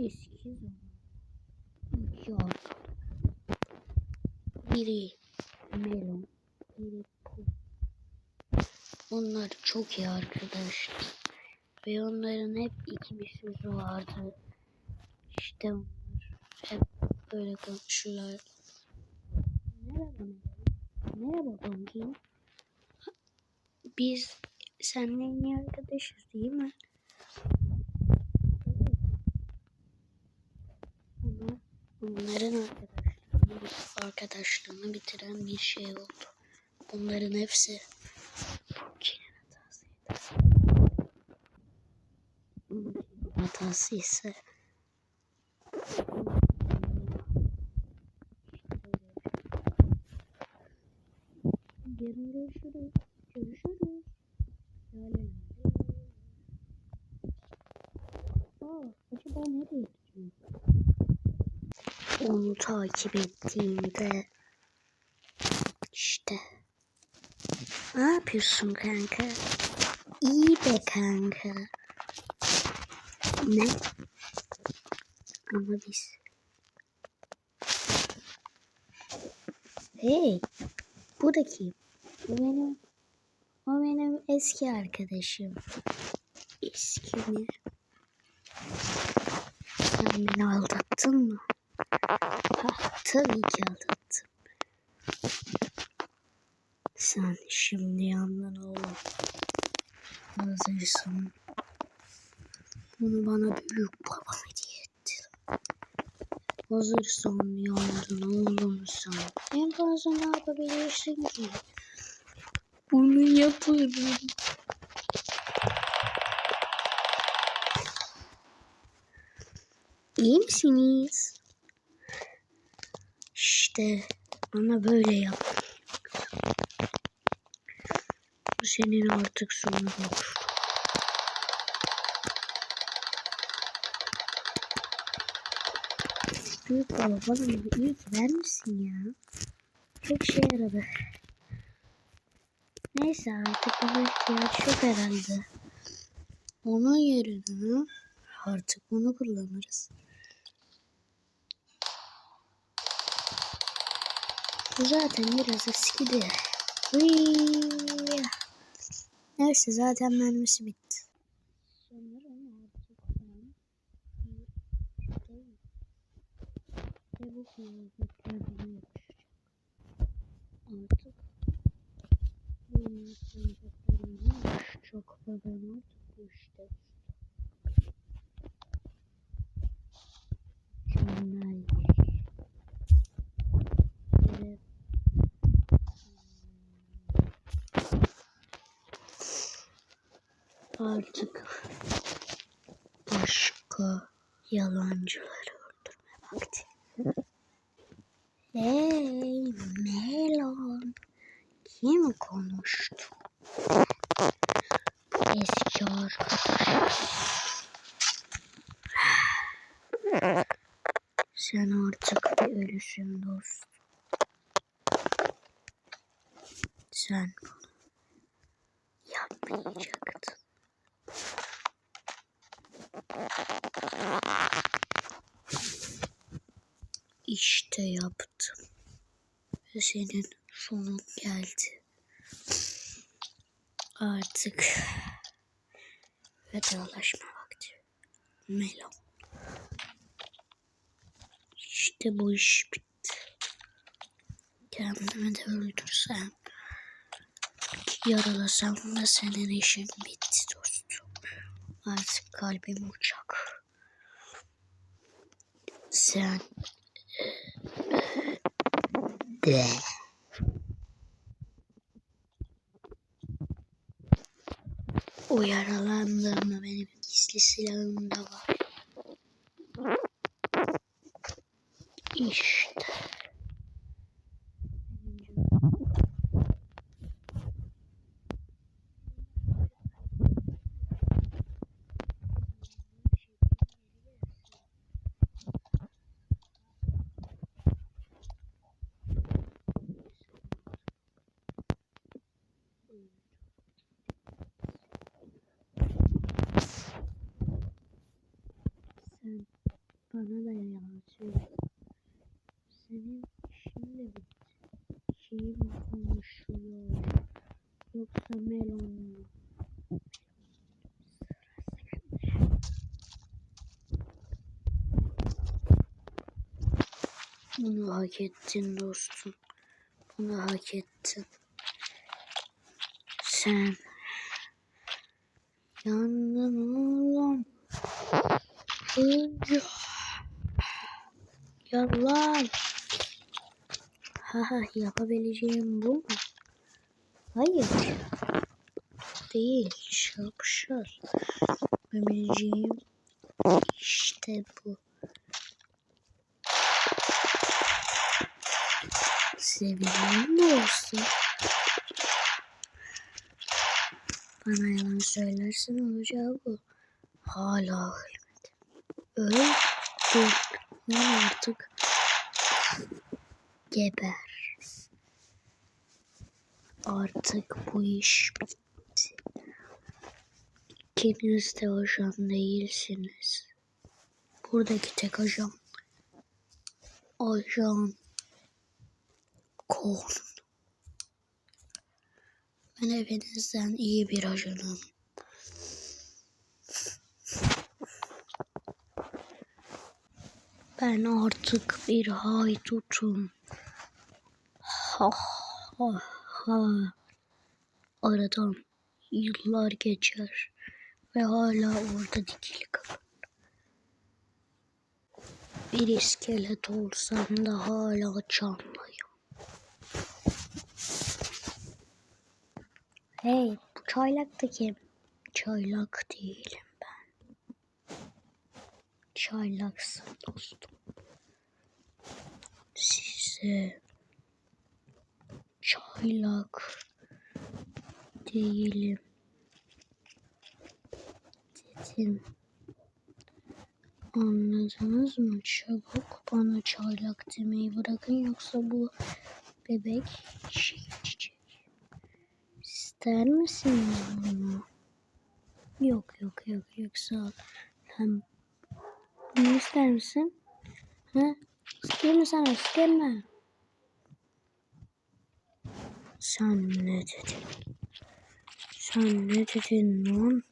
Eski zaman. Biri melon. Biri pul. Onlar çok iyi arkadaşlar. Ve onların hep iki bir sözü vardı. İşte onlar hep böyle konuşurlar. Merhaba. Merhaba Bongi. Biz seninle en iyi arkadaşız değil mi? Ama onların arkadaşlığını, arkadaşlığını bitiren bir şey oldu. Bunların hepsi Bongi'nin hatasıydı. Hatası ise Yarın görüşürüz. Görüşürüz. La. Aa, acaba nereye? Onu takip ettiğimde işte ne yapıyorsun kanka? İyi be kanka. Ne? Ama biz Hey, bu da kim? Bu benim, o benim eski arkadaşım. Eski mi? Sen beni aldattın mı? Tabii ki aldattım. Sen şimdi yandın oğlum. Hazırsın. Bunu bana büyük babam hediye etti. Hazırsan yandın oğlum sen. En fazla ne yapabilirsin ki? Bunu yaparım. İyi misiniz? İşte bana böyle yap. Bu senin artık sonun olur. Büyük baba bana bir ki vermişsin ya. Çok işe yaradı. Neyse artık buna ihtiyaç yok herhalde. Onun yerine artık bunu kullanırız. Zaten biraz eskidi. Hıyyy. Neyse zaten mermisi bitti. Artık kıyafetlerden yapışacak. Artık işte mükemmel. Ve artık başka yalancıları öldürme vakti. Hey Melon. Kim konuştu? Eski arkadaş. Sen artık bir ölüsün dostum. Sen bunu yapmayacaktın. İşte yaptım. Ve senin sonun geldi. Artık vedalaşma vakti. Melon. İşte bu iş bitti. Kendimi de öldürsem, yaralasam da senin işin bitti. Artık kalbim uçak. Sen de. O yaralandığımda benim gizli silahım da var. İşte. Sen Bana da yalan söyle. Senin şimdi mi? Kim konuşuyor? Yoksa melon mu? Bunu hak ettin dostum. Bunu hak ettin. Sen yandın oğlum. Hıncı. Yalan. Haha yapabileceğim bu mu? Hayır. Değil. Şapşal. Yapabileceğim işte bu. Sevilen de olsun. Bana yalan söylersen olacağı bu. Hala ölmedi. Öldü. Lan artık geber. Artık bu iş bitti. İkiniz de ajan değilsiniz. Buradaki tek ajan ajan Korn. Ben hepinizden iyi bir ajanım. Ben artık bir haydutum. Ha ha ha. Aradan yıllar geçer ve hala orada dikili kalır. Bir iskelet olsam da hala canlıyım. Hey, bu çaylak da kim? Çaylak değilim ben. Çaylaksın dostum. Size çaylak değilim dedim. Anladınız mı? Çabuk bana çaylak demeyi bırakın yoksa bu bebek şey içecek. İster misiniz bunu? Yok yok yok yok sağ ol. Hem bunu ister misin? Ha? İster mi sana? İster mi? Sen ne dedin? Sen ne dedin lan?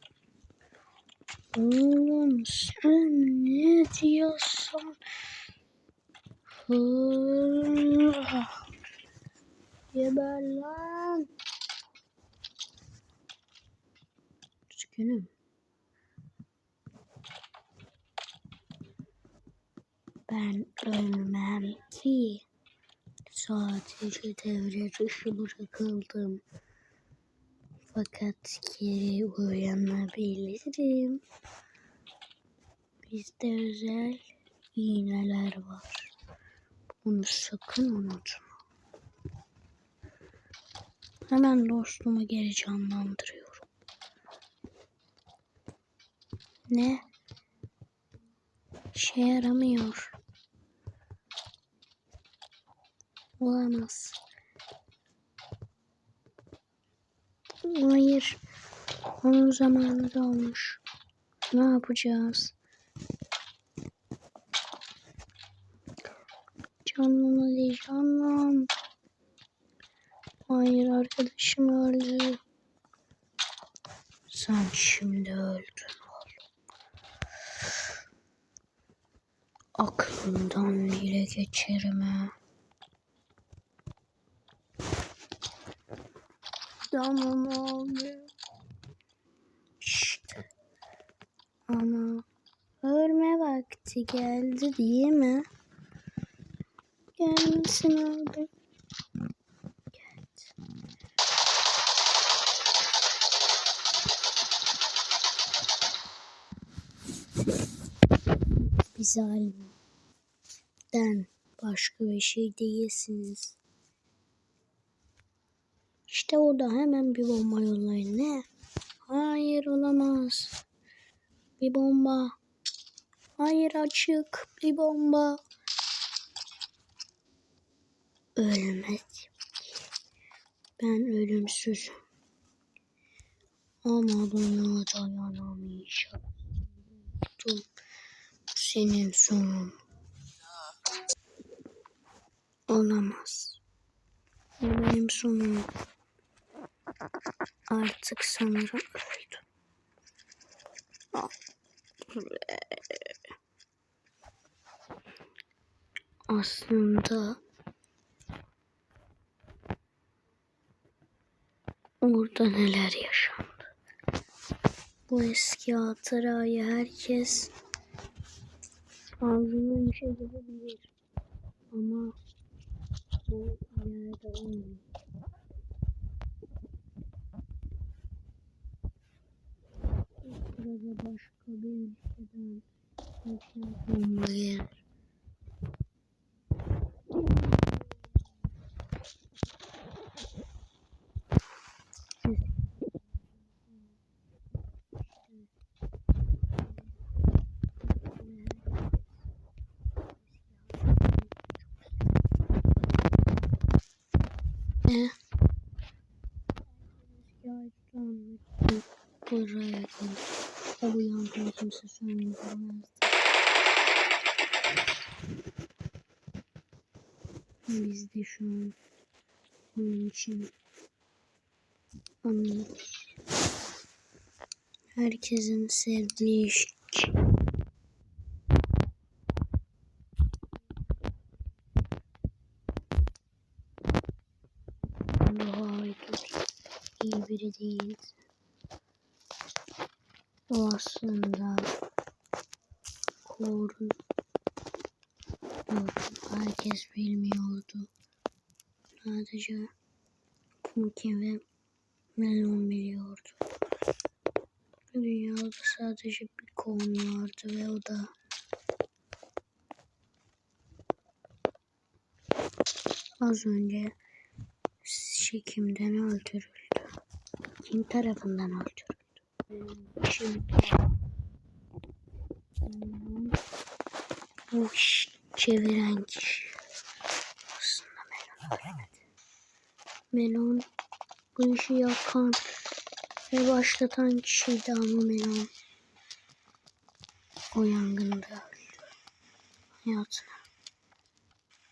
Oğlum sen ne diyorsun? Geber lan. Üzgünüm. Ben ölmem ki. Sadece devre dışı bırakıldım. Fakat geri uyanabilirim. Bizde özel iğneler var. Bunu sakın unutma. Hemen dostumu geri canlandırıyorum. Ne? İşe yaramıyor. Olamaz. Hayır. Onun zamanı da olmuş. Ne yapacağız? Canım hadi canım. Hayır arkadaşım öldü. Sen şimdi öldün oğlum. Aklından bile geçirme. Tamam abi. İşte. Ama ölme vakti geldi değil mi? Gelmesin abi. Geldi. Bir zalimden başka bir şey değilsiniz. İşte orada hemen bir bomba yollayın. Ne? Hayır olamaz. Bir bomba. Hayır açık. Bir bomba. Ölmek. Ben ölümsüzüm. Ama buna dayanamayacağım. Bu senin sonun. Olamaz. Benim sonum. Artık sanırım öldüm. Ah. Aslında orada neler yaşandı. Bu eski hatırayı herkes ağzının içe bilir. Ama bu yerde olmuyor. Bu sırada başka bir ülkeden gelir. Ne? Gerçekten buraya gel. O bu yankını kimse söndürmezdi. Biz de şu an onun için anlıyoruz. Herkesin sevdiği iş. Aydut iyi biri değil. O aslında korun herkes bilmiyordu. Sadece Pumpkin ve Melon biliyordu. Dünyada sadece bir konu vardı ve o da az önce çekimden öldürüldü. Kim tarafından öldürüldü? İş çeviren kişi aslında Melon. Melon bu işi yapan ve başlatan kişiydi ama Melon o yangında. Hayatını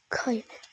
kaybetti.